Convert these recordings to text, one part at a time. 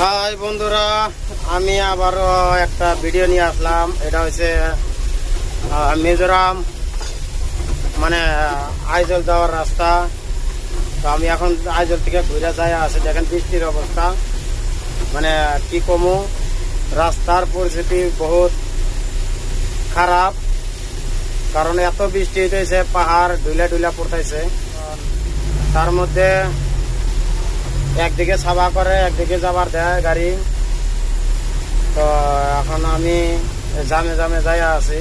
High বন্ধুরা, আমি আবারও একটা ভিডিও নিয়ে আসলাম। এটা হচ্ছে মিজোরাম মানে আইজল যাওয়ার রাস্তা। তো আমি এখন আইজল থেকে ঘুরে যাই আছে দেখেন বৃষ্টির অবস্থা। মানে কি কমু, রাস্তার পরিস্থিতি বহুত খারাপ। কারণ এত বৃষ্টি হইতেছে, পাহাড় ডুলা ডুলা পড়তেছে। তার মধ্যে একদিকে সাবা করে, একদিকে যাবার দেয় গাড়ি। তো এখন আমি জামে জামে যাই আছি।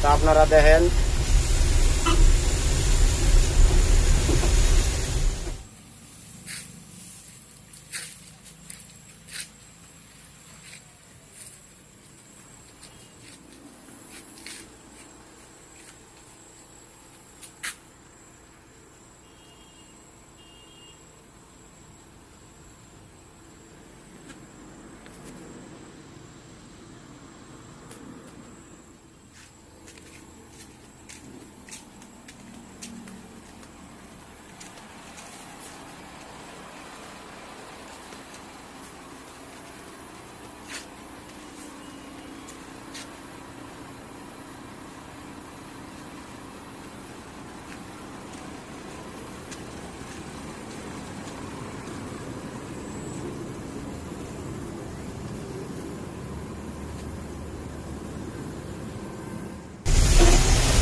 তা আপনারা দেখেন।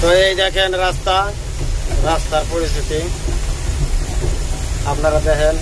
তো এই দেখেন রাস্তা রাস্তার পরিস্থিতি। আপনারা দেখেন।